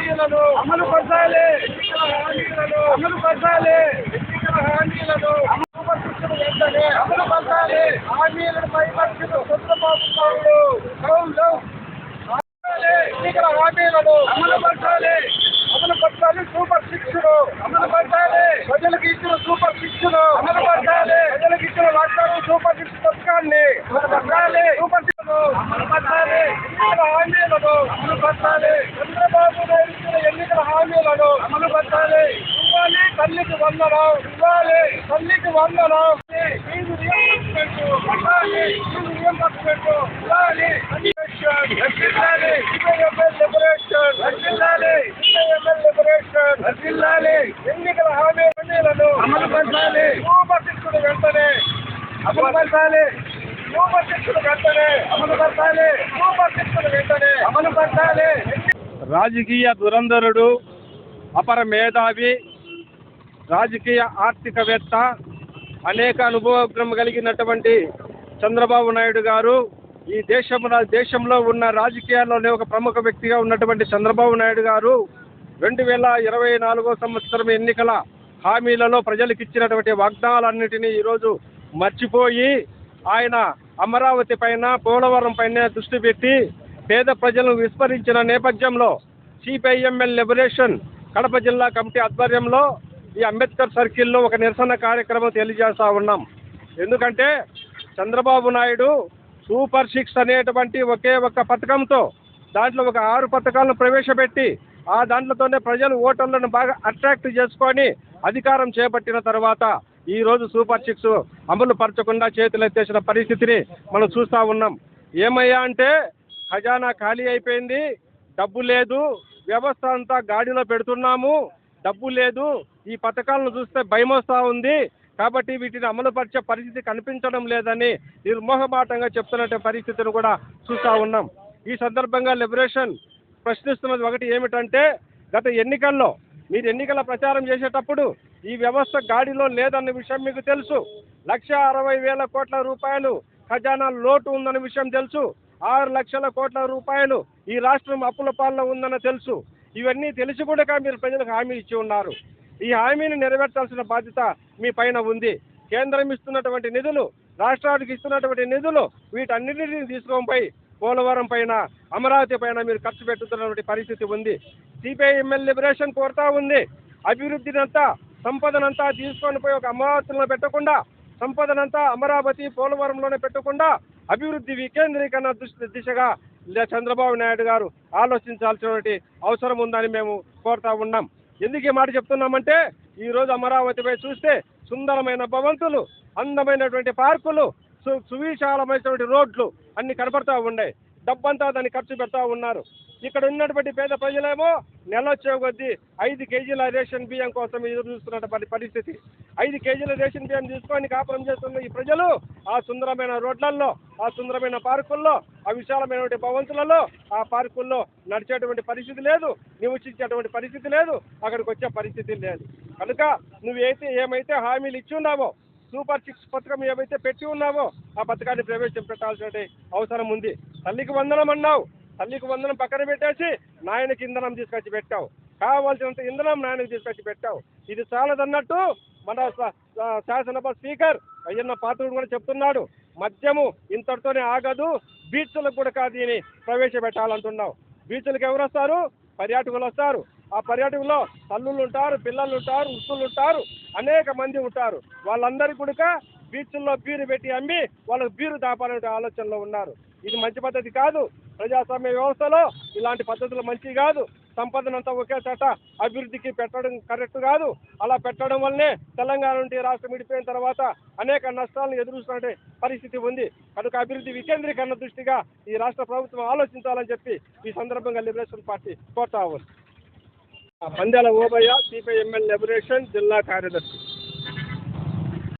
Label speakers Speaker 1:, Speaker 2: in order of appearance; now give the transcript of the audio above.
Speaker 1: హామీలను అమలు పరచాలి. అమలు పరచాలి. హామీలను అమలు వెంటనే అమలు పరచాలి. హామీలను పైపక్షులు చంద్రబాబు నాయుడు ఎన్నికల హామీలను అమలు పరచాలి. అమలు పరచాలి సూపర్ సిక్స్ అమలు పరచాలి. ప్రజలకు ఇచ్చిన సూపర్ సిక్స్ అమలు పరచాలి. ప్రజలకు ఇచ్చిన వాగ్దానం సూపర్ సిక్స్ పథకాన్ని అమలు పరచాలి. సూపర్ సిక్స్ అమలు పరచాలి. ఎన్నికల హామీలను అమలు పరచాలి. తల్లికి వందనం ఇవ్వాలి. తల్లికి వందనం ఫీజు రియంబర్స్మెంట్ ఇవ్వాలి. ఫీజు రియంబర్స్మెంట్ ఇవ్వాలి. రక్షించాలి సిపిఎంఎల్ లిబరేషన్ రక్షించాలి సిపిఎంఎల్ లిబరేషన్ రక్షించాలి ఎన్నికల హామీ హామీలను అమలు పరచాలి. రూపశిక్షుడు వెంటనే అమలు పరచాలి. రూపశిక్షుడు వెంటనే అమలు పరచాలి. రూపశిక్షుడు వెంటనే అమలు పరచాలి.
Speaker 2: రాజకీయ దురంధరుడు అపర మేధావి రాజకీయ ఆర్థికవేత్త అనేక అనుభవం కలిగినటువంటి చంద్రబాబు నాయుడు గారు ఈ దేశం దేశంలో ఉన్న రాజకీయాల్లోనే ఒక ప్రముఖ వ్యక్తిగా ఉన్నటువంటి చంద్రబాబు నాయుడు గారు రెండు వేల ఇరవై నాలుగో సంవత్సరం ఎన్నికల హామీలలో ప్రజలకు ఇచ్చినటువంటి వాగ్దానాలన్నిటినీ ఈరోజు మర్చిపోయి ఆయన అమరావతి పైన పోలవరం పైన దృష్టి పెట్టి పేద ప్రజలను విస్మరించిన నేపథ్యంలో సిపిఐఎంఎల్ లిబరేషన్ కడప జిల్లా కమిటీ ఆధ్వర్యంలో ఈ అంబేద్కర్ సర్కిల్లో ఒక నిరసన కార్యక్రమం తెలియజేస్తా ఉన్నాం. ఎందుకంటే చంద్రబాబు నాయుడు సూపర్ సిక్స్ అనేటువంటి ఒకే ఒక పథకంతో దాంట్లో ఒక ఆరు పథకాలను ప్రవేశపెట్టి ఆ దాంట్లతోనే ప్రజలు ఓటర్లను బాగా అట్రాక్ట్ చేసుకొని అధికారం చేపట్టిన తర్వాత ఈ రోజు సూపర్ సిక్స్ అమలు పరచకుండా చేతులు ఎత్తేసిన పరిస్థితిని మనం చూస్తూ ఉన్నాం. ఏమయ్యా అంటే ఖజానా ఖాళీ అయిపోయింది డబ్బు లేదు వ్యవస్థ అంతా గాడిలో పెడుతున్నాము. డబ్బు లేదు. ఈ పథకాలను చూస్తే భయమొస్తా ఉంది. కాబట్టి వీటిని అమలుపరిచే పరిస్థితి కనిపించడం లేదని నిర్మోహమాటంగా చెప్తున్న పరిస్థితిని కూడా చూస్తూ ఉన్నాం. ఈ సందర్భంగా లిబరేషన్ ప్రశ్నిస్తున్నది ఒకటి ఏమిటంటే గత ఎన్నికల్లో మీరు ఎన్నికల ప్రచారం చేసేటప్పుడు ఈ వ్యవస్థ గాడిలో లేదన్న విషయం మీకు తెలుసు. లక్ష అరవై వేల కోట్ల రూపాయలు ఖజానా లోటు ఉందన్న విషయం తెలుసు. ఆరు లక్షల కోట్ల రూపాయలు ఈ రాష్ట్రం అప్పుల పాలన ఉందని తెలుసు. ఇవన్నీ తెలిసి కూడా మీరు ప్రజలకు హామీ ఇచ్చి ఉన్నారు. ఈ హామీని నెరవేర్చాల్సిన బాధ్యత మీ పైన ఉంది. కేంద్రం ఇస్తున్నటువంటి నిధులు రాష్ట్రానికి ఇస్తున్నటువంటి నిధులు వీటన్నిటిని తీసుకోపోయి పోలవరం పైన అమరావతి పైన మీరు ఖర్చు పెట్టుతున్నటువంటి పరిస్థితి ఉంది. సిపిఐఎంఎల్ లిబరేషన్ కోరుతా ఉంది. అభివృద్ధినంతా సంపదనంతా తీసుకొని పోయి ఒక అమరావతిలో పెట్టకుండా సంపదనంతా అమరావతి పోలవరంలోనే పెట్టకుండా అభివృద్ధి వికేంద్రీకరణ దృష్టి దిశగా చంద్రబాబు నాయుడు గారు ఆలోచించాల్సినటువంటి అవసరం ఉందని మేము కోరుతా ఉన్నాం. ఎందుకు ఈ మాట చెప్తున్నామంటే ఈ రోజు అమరావతిపై చూస్తే సుందరమైన భవంతులు అందమైనటువంటి పార్కులు సు సువిశాలమైనటువంటి రోడ్లు అన్ని కనపడతా ఉన్నాయి. డబ్బంతా దాన్ని ఖర్చు పెడతా ఉన్నారు. ఇక్కడ ఉన్నటువంటి పేద ప్రజలేమో నెల వచ్చే కొద్దీ ఐదు కేజీల రేషన్ బియ్యం కోసం ఎదురు చూస్తున్నటువంటి పరిస్థితి. ఐదు కేజీల రేషన్ బియ్యం తీసుకొని కాపురం చేస్తున్న ఈ ప్రజలు ఆ సుందరమైన రోడ్లల్లో ఆ సుందరమైన పార్కుల్లో ఆ విశాలమైనటువంటి భవంతులలో ఆ పార్కుల్లో నడిచేటువంటి పరిస్థితి లేదు నివసించేటువంటి పరిస్థితి లేదు అక్కడికి వచ్చే పరిస్థితి లేదు. కనుక నువ్వైతే ఏమైతే హామీలు ఇచ్చి ఉన్నావో సూపర్ సిక్స్ పథకం ఏవైతే పెట్టి ఉన్నావో ఆ పథకాన్ని ప్రవేశపెట్టాల్సిన అవసరం ఉంది. తల్లికి వందనం అన్నావు. తల్లికి వందనం పక్కన పెట్టేసి నాయనకి ఇంధనం తీసుకొచ్చి పెట్టావు. కావాల్సినంత ఇంధనం నాయనకి తీసుకొచ్చి పెట్టావు. ఇది చాలదన్నట్టు మన శాసనసభ స్పీకర్ అయ్యన్న పాత్రుడు కూడా చెప్తున్నాడు. మద్యము ఇంతటితోనే ఆగదు బీచ్లకు కూడా కాదు దీన్ని ప్రవేశపెట్టాలంటున్నావు. బీచ్లకు ఎవరు వస్తారు? పర్యాటకులు వస్తారు. ఆ పర్యాటకుల్లో తల్లులు ఉంటారు పిల్లలు ఉంటారు ఉస్తులు ఉంటారు అనేక మంది ఉంటారు. వాళ్ళందరికీ కూడా బీచ్ల్లో బీరు పెట్టి అమ్మి వాళ్ళకు బీరు దాపాలనే ఆలోచనలో ఉన్నారు. ఇది మంచి పద్ధతి కాదు. ప్రజాస్వామ్య వ్యవస్థలో ఇలాంటి పద్ధతులు మంచి కాదు. సంపదనంతా ఒకే చోట అభివృద్ధికి పెట్టడం కరెక్ట్ కాదు. అలా పెట్టడం వల్లనే తెలంగాణ నుండి రాష్ట్రం విడిపోయిన తర్వాత అనేక నష్టాలను ఎదురుస్తున్న పరిస్థితి ఉంది. కనుక అభివృద్ధి వికేంద్రీకరణ దృష్టిగా ఈ రాష్ట్ర ప్రభుత్వం ఆలోచించాలని చెప్పి ఈ సందర్భంగా లిబరేషన్ పార్టీ కోరుతా ఉంది. పంద్యాల ఓబయ్య ఎమ్మెల్యే లిబరేషన్ జిల్లా కార్యదర్శి.